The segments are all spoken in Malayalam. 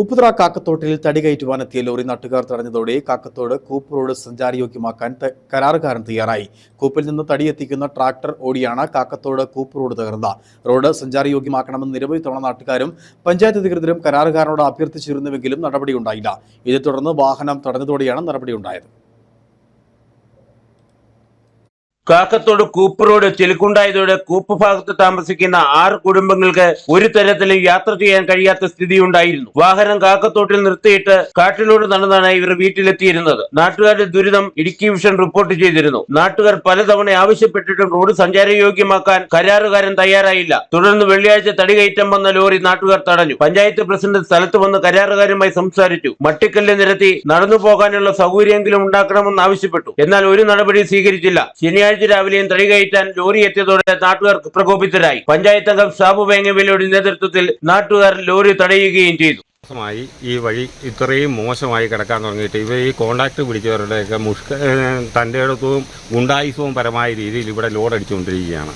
ഉപ്പുതറ കാക്കത്തോട്ടിൽ തടി കയറ്റുവാനെത്തിയ ലോറി നാട്ടുകാർ തടഞ്ഞതോടെ കാക്കത്തോട് കൂപ്പ് റോഡ് സഞ്ചാരയോഗ്യമാക്കാൻ കരാറുകാരൻ തയ്യാറായി. കൂപ്പിൽ നിന്ന് തടി എത്തിക്കുന്ന ട്രാക്ടർ ഓടിയാണ് കാക്കത്തോട് കൂപ്പ് റോഡ് തകർന്നത്. റോഡ് സഞ്ചാരയോഗ്യമാക്കണമെന്ന് നിരവധി തവണ നാട്ടുകാരും പഞ്ചായത്ത് അധികൃതരും കരാറുകാരനോട് അഭ്യർത്ഥിച്ചിരുന്നുവെങ്കിലും നടപടിയുണ്ടായില്ല. ഇതേ തുടർന്ന് വാഹനം തടഞ്ഞതോടെയാണ് നടപടിയുണ്ടായത്. കാക്കത്തോട് കൂപ്പ് റോഡ് ചെലുക്കുണ്ടായതോടെ കൂപ്പ് ഭാഗത്ത് താമസിക്കുന്ന ആറ് കുടുംബങ്ങൾക്ക് ഒരു തരത്തിലും യാത്ര ചെയ്യാൻ കഴിയാത്ത സ്ഥിതി ഉണ്ടായിരുന്നു വാഹനം കാക്കത്തോട്ടിൽ നിർത്തിയിട്ട് കാട്ടിലൂടെ നടന്നാണ് ഇവർ വീട്ടിലെത്തിയിരുന്നത്. നാട്ടുകാരുടെ ദുരിതം ഇടുക്കി വിഷൻ റിപ്പോർട്ട് ചെയ്തിരുന്നു. നാട്ടുകാർ പലതവണ ആവശ്യപ്പെട്ടിട്ടും റോഡ് സഞ്ചാരയോഗ്യമാക്കാൻ കരാറുകാരൻ തയ്യാറായില്ല. തുടർന്ന് വെള്ളിയാഴ്ച തടി കയറ്റം വന്ന ലോറി നാട്ടുകാർ തടഞ്ഞു. പഞ്ചായത്ത് പ്രസിഡന്റ് സ്ഥലത്ത് വന്ന് കരാറുകാരുമായി സംസാരിച്ചു. മട്ടിക്കല്ല് നിരത്തി നടന്നു പോകാനുള്ള സൗകര്യമെങ്കിലും ഉണ്ടാക്കണമെന്ന് ആവശ്യപ്പെട്ടു. എന്നാൽ ഒരു നടപടി സ്വീകരിച്ചില്ല. ശനിയാഴ്ച രാവിലെയും തടി കയറ്റാൻ ലോറി എത്തിയതോടെ നാട്ടുകാർ പ്രകോപിതരായി. പഞ്ചായത്ത് അംഗം സാബു വേങ്ങവേലയുടെ നേതൃത്വത്തിൽ നാട്ടുകാർ ലോറി തടയുകയും ചെയ്തു. മോശമായി ഈ വഴി ഇത്രയും മോശമായി കിടക്കാൻ തുടങ്ങിയിട്ട് ഇവർ ഈ കോണ്ടാക്ട് പിടിച്ചവരുടെയൊക്കെ മുഷ്ക തന്റെ ഇടത്തും ഗുണ്ടായുസവും പരമായ രീതിയിൽ ഇവിടെ ലോഡ് അടിച്ചുകൊണ്ടിരിക്കുകയാണ്.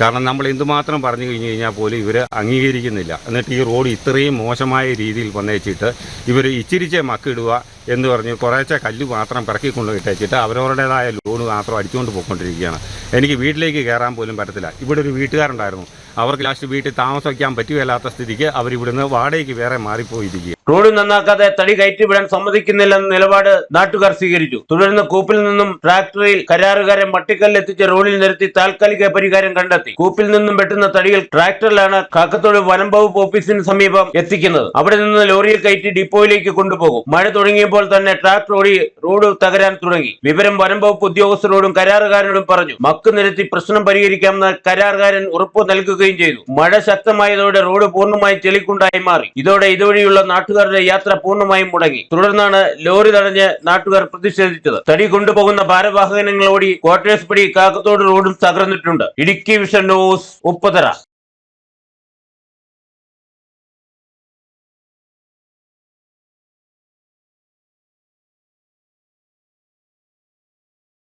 കാരണം നമ്മൾ എന്തുമാത്രം പറഞ്ഞു കഴിഞ്ഞു കഴിഞ്ഞാൽ പോലും ഇവർ അംഗീകരിക്കുന്നില്ല. എന്നിട്ട് ഈ റോഡ് ഇത്രയും മോശമായ രീതിയിൽ വന്നേച്ചിട്ട് ഇവർ ഇച്ചിരിച്ചേ മക്കിടുക എന്ന് പറഞ്ഞ് കുറേശ്ശെ കല്ല് മാത്രം പിറക്കിക്കൊണ്ട് ഇട്ടേച്ചിട്ട് അവരവരുടേതായ ലോൺ മാത്രം അടിച്ചുകൊണ്ട് പോയിക്കൊണ്ടിരിക്കുകയാണ്. എനിക്ക് വീട്ടിലേക്ക് കയറാൻ പോലും പറ്റത്തില്ല. ഇവിടെ ഒരു വീട്ടുകാരുണ്ടായിരുന്നു. അവർക്ക് ലാസ്റ്റ് വീട്ടിൽ താമസിക്കാൻ പറ്റുകയില്ലാത്ത സ്ഥിതിക്ക് അവർ ഇവിടുന്ന് വാടകയ്ക്ക് വേറെ മാറിപ്പോയിരിക്കുക റോഡ് നന്നാക്കാതെ തടി കയറ്റിവിടാൻ സമ്മതിക്കുന്നില്ലെന്ന നിലപാട് നാട്ടുകാർ സ്വീകരിച്ചു. തുടർന്ന് കൂപ്പിൽ നിന്നും ട്രാക്ടറിൽ കരാറുകാരൻ മട്ടിക്കല്ലെത്തിച്ച് റോഡിൽ നിരത്തി താൽക്കാലിക പരിഹാരം കണ്ടെത്തി. കൂപ്പിൽ നിന്നും വെട്ടുന്ന തടികൾ ട്രാക്ടറിലാണ് കാക്കത്തോട് വനം വകുപ്പ് ഓഫീസിന് സമീപം എത്തിക്കുന്നത്. അവിടെ നിന്ന് ലോറിയിൽ കയറ്റി ഡിപ്പോയിലേക്ക് കൊണ്ടുപോകും. മഴ തുടങ്ങിയപ്പോൾ തന്നെ ട്രാക്ടർ ഓടി റോഡ് തകരാൻ തുടങ്ങി. വിവരം വനംവകുപ്പ് ഉദ്യോഗസ്ഥരോടും കരാറുകാരനോടും പറഞ്ഞു. മക്ക് നിരത്തി പ്രശ്നം പരിഹരിക്കാമെന്ന് കരാറുകാരൻ ഉറപ്പ് നൽകുകയും ചെയ്തു. മഴ ശക്തമായതോടെ റോഡ് പൂർണമായി ചെളിക്കുണ്ടായി മാറി. ഇതോടെ ഇതുവഴിയുള്ള നാട്ടുകാരുടെ യാത്ര പൂർണമായും മുടങ്ങി. തുടർന്നാണ് ലോറി തടഞ്ഞ് നാട്ടുകാർ പ്രതിഷേധിച്ചത്. തടി കൊണ്ടുപോകുന്ന ഭാരവാഹനങ്ങളോടി ക്വാർട്ടേഴ്സ് പടി കാക്കത്തോട് റോഡും തകർന്നിട്ടുണ്ട്. Idukki vision news Upputhara.